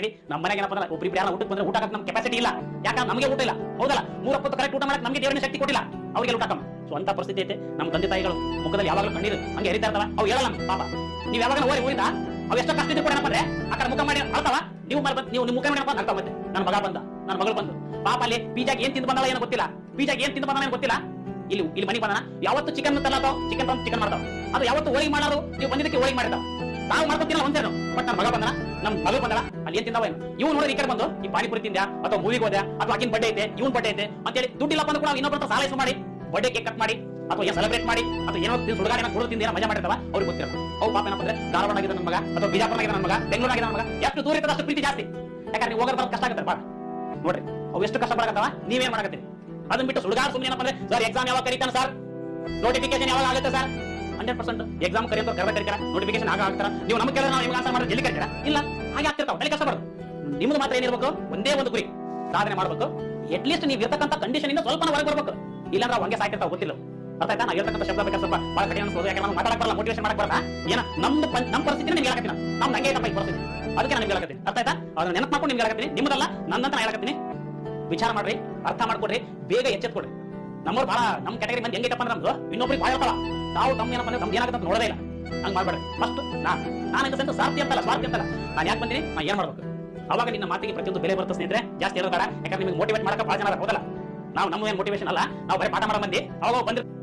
ನಮ್ಮ ಮನೆಗೆ ಏನಪ್ಪ ಅಂದ್ರೆ ಒಬ್ರಿಬ್ರು ಯಾರು ಊಟಕ್ಕೆ ಬಂದ್ರೆ ಊಟ ಹಾಕಕ್ಕೆ ನಮ್ ಕೆಪಾಸಿಟಿ ಇಲ್ಲ. ಯಾಕಂದ್ರೆ ನಮಗೆ ಊಟ ಇಲ್ಲ. ಹೌದಲ್ಲ? ಮೂರಪ್ಪತ್ತು ಕರೆಕ್ಟ್ ಊಟ ಮಾಡಕ್ಕೆ ನಮಗೆ ದೇವರಿನ ಶಕ್ತಿ ಕೊಟ್ಟಿಲ್ಲ. ಅವರಿಗೆ ಊಟ ಕಮ್ಮ ಸೊ ಅಂತ ಪರಿಸ್ಥಿತಿ ಐತೆ. ನಮ್ಮ ತಂದೆ ತಾಯಿಗಳು ಮುಖದಲ್ಲಿ ಯಾವಾಗಲೂ ಕಣ್ಣೀರು ಹಂಗೆ ಹರಿತಾ ಇರ್ತಾವ. ಅವು ಹೇಳಲ್ಲ ಪಾಪ. ನೀವು ಯಾವಾಗ ಓರಿ, ಊರಿಂದ? ಅವು ಎಷ್ಟೋ ಕಷ್ಟ ಇದ್ದು ಕೂಡ ಏನಪ್ಪ ಅಂದ್ರೆ ಆ ಕಡೆ ಮುಖ ಮಾಡಿ ಅಳ್ತಾವ. ನೀವು ಮರ ಬಂದ್- ನೀವು ನಿಮ್ಮ ಮುಖ ಮಾಡಿ ಅಂತ ಮತ್ತೆ. ನನ್ನ ಮಗ ಬಂದ. ನನ್ನ ಮಗಳು ಬಂದು. ಪಾಪ ಅಲ್ಲಿ ಬೀಜಾಗ ಏನ್ ತಿಂದು ಬಂದಲ್ಲ ಏನೋ ಗೊತ್ತಿಲ್ಲ. ಬೀಜಾಗ ಏನ್ ತಿಂದು ಬಂದ ಏನೋ ಗೊತ್ತಿಲ್ಲ. ಇಲ್ಲಿ ಇಲ್ಲಿ ಮನೆಗೆ ಬಂದನ. ಯಾವತ್ತು ಚಿಕನ್ ತಲ್ಲ ಚಿಕನ್ ತಂದು ಚಿಕನ್ ಮಾಡ್ತಾವ. ಅದು ಯಾವತ್ತು ಹೋಳಿಗೆ ಮಾಡೋರು, ನೀವು ಬಂದಿದ್ದಕ್ಕೆ ಹೋಳಿಗೆ ಮಾಡಿರ್ತಾವ ನಾವು ಮಾಡ್ಕೊತಿಲ್ಲ ಒಂದೇನು ಬಟ್ ನನ್ನ ಮಗ ಬಂದನ. ನಮ್ಮ ಮಗಳು ಬಂದಳ. ಏನ್ ತಿಂದವ ಇವ್ ನೋಡಿದ್ರೆ ಈ ಕಡೆ ಬಂದು, ಈ ಪಾನಿಪುರಿ ತಿಂದ್ಯಾ? ಅಥವಾ ಮೂವಿಗೆ ಹೋದ್ಯಾ? ಅಥವಾ ಅಕ್ಕಿನ ಬಡ್ಡೆ ಐತೆ? ಇವನ್ ಬಡ್ಡೆ ಐತೆ? ಅಂತೇಳಿ ದುಡ್ಡಿಲ್ಲಪ್ಪ ಅಂದ್ರೆ ಕೂಡ ಇನ್ನೊಬ್ಬರ ಸಾಲ ಇಸು ಮಾಡಿ ಬಡ್ಡೆ ಕಟ್ ಮಾಡಿ, ಅಥವಾ ಸೆಲೆಬ್ರೇಟ್ ಮಾಡಿ, ಅಥವಾ ಏನೋ ಸುಡುಗಾಡಿ ಕೊಡೋದು ತಿಂದ ಮಜಾ ಮಾಡಿರ್ತಾವ, ಅವ್ರಿಗೆ ಗೊತ್ತಿರೋದು ಅವು ಪಾಪ ಏನಪ್ಪ ಅಂದ್ರೆ ಧಾರವಾಡ ಆಗಿದೆ ನನ್ನ ಮಗ, ಅಥವಾ ಬಿಜಾಪುರ ಆಗಿದೆ ನನ್ನ ಬೆಂಗಳೂರು ಆಗಿದೆ ಎಷ್ಟು ದೂರ ಇರ್ತದೆ ಅಷ್ಟು ಪ್ರೀತಿ ಜಾಸ್ತಿ. ಯಾಕಂದ್ರೆ ನೀವು ಹೋಗೋದ್ರ ಕಷ್ಟ ಆಗುತ್ತೆ ಬಾಳ ನೋಡ್ರಿ, ಅವು ಎಷ್ಟು ಕಷ್ಟ ಪಡಕತ್ತವ? ನೀವೇನ್ ಮಾಡಕತ್ತೀರಿ? ಅದನ್ನ ಬಿಟ್ಟು ಸುಡುಗಾಡ ಸುಮ್ಮನೆ ಏನಪ್ಪ ಅಂದ್ರೆ ಸರ್ ಎಕ್ಸಾಮ್ ಯಾವಾಗ ಕರೀತಾನೆ ಸರ್ ನೋಟಿಫಿಕೇಶನ್ ಯಾವಾಗ ಆಗುತ್ತೆ ಸರ್ ಹಂಡ್ರೆಡ್ ಪರ್ಸೆಂಟ್ ಎಕ್ಸಾಮ್ ಕರೆಯಂತ ಕರೆದ ಕರಿತಾರ ನೋಟಿಫಿಕೇಶನ್ ಆಗ ಆಗ್ತಾರ ನೀವು ನಮ್ಗೆ ಕೇಳಿದ್ರೆ ನಾವು ನಿಮ್ಗೆ ಆನ್ಸರ್ ಮಾಡಿದ್ರೆ ಎಲ್ಲಿ ಕರಿತಾರ? ಇಲ್ಲ, ಹಾಗೆ ಆಗ್ತಿರ್ತಾವ ಅಲ್ಲಿ ಕಷ್ಟ ಮಾಡೋದು ನಿಮ್ದು ಮಾತ್ರ ಏನಿರ್ಬೇಕು? ಒಂದೇ ಒಂದು ಗುರಿ. ಸಾಧನೆ ಮಾಡ್ಬೇಕು. ಅಟ್ ಲೀಸ್ಟ್ ನೀವು ಇರ್ತಕ್ಕಂಥ ಕಂಡೀಷನ್ ಇಂದ ಸ್ವಲ್ಪ ಹೊರಗೆ ಬರ್ಬೇಕು. ಇಲ್ಲಾಂದ್ರೆ ಹಂಗೆ ಸಾಕಿರ್ತಾವೆ ಗೊತ್ತಿಲ್ಲ. ಅರ್ಥ ಆಯ್ತಾ? ನಾ ಹೇಳ್ತಕ್ಕಂಥ ಶಬ್ದ ಬೇಕಾದ್ರೆ ಸ್ವಲ್ಪ ಬಹಳ ಕಠಿಣ ಅನ್ಸೋದು ಯಾಕೆ ನಾವು ಮಾತಾಡಕ್ ಬರಲ್ಲ ಮೋಟಿವೇಶನ್ ಮಾಡಕ್ ಬರಲ್ಲ. ಏನ? ನಮ್ದು ನಮ್ಮ ಪರಿಸ್ಥಿತಿ ನಿಮ್ಗೆ ಹೇಳಕತ್ತೀನಿ ನಮ್ ಹಂಗೆ ಐತಪ್ಪ ಈ ಪರಿಸ್ಥಿತಿ. ಅದಕ್ಕೆ ನಾನು ನಿಮ್ಗೆ ಹೇಳಕತ್ತೀನಿ. ಅರ್ಥ ಆಯ್ತಾ? ಅದನ್ನ ನೆನಪು ಮಾಡ್ಕೊಂಡು ನಿಮ್ಗೆ ಹೇಳಕತ್ತೀನಿ. ನಿಮ್ಮದಲ್ಲ, ನನ್ನಂತ ಹೇಳಕತ್ತೀನಿ. ವಿಚಾರ ಮಾಡ್ರಿ, ಅರ್ಥ ಮಾಡ್ಕೊಡ್ರಿ, ಬೇಗ ಎಚ್ಚೆತ್ಕೊಡ್ರಿ. ನಮ್ಮವ್ರು ಬಹಳ ನಮ್ ಕ್ಯಾಟಗರಿ ಮಂದಿ ಹೆಂಗೈತಪ್ಪ ಅಂದ್ರೆ ನಮ್ದು ಇನ್ನೊಬ್ರಿಗೆ ಭಾಳ ಇರ್ತಾವ ತಾವು ತಮ್ಮ ಏನಪ್ಪ ಅಂದ್ರೆ ನಮ್ದು ಏನಾಗುತ್ತೆ ನೋಡೋದೇ ಇಲ್ಲ. ಹಂಗ್ ಮಾಡ್ಬೇಡ್ರಿ. ಮಸ್ತ್ ನಾನು. ನಾನು ಅಂತ ಸ್ವಾರ್ಥಿ ಅಂತಲ್ಲ ಸ್ವಾರ್ಥಿ ಅಂತಲ್ಲ. ನಾನು ಯಾಕೆ ಬಂದಿನಿ? ನಾನು ಏನ್ ಮಾಡ್ಬೇಕು? ಅವಾಗ ನಿನ್ನ ಮಾತಿಗೆ ಪ್ರತಿಯೊಂದು ಬೆಲೆ ಬರುತ್ತೆ ಸ್ನೇಹಿತರೆ. ಜಾಸ್ತಿ ಬೇಡ ಯಾಕಂದ್ರೆ ನಿಮಗೆ ಮೋಟಿವೇಟ್ ಮಾಡಕ್ಕೆ ಭಾಳ ಜನ ಹೋದಲ್ಲ? ನಾವು ನಮ್ಮ ಏನು ಮೋಟಿವೇಶನ್ ಅಲ್ಲ. ನಾವು ಬರೀ ಪಾಠ ಮಾಡೋ ಮಂದಿ. ಅವಾಗ ಬಂದ್ರೆ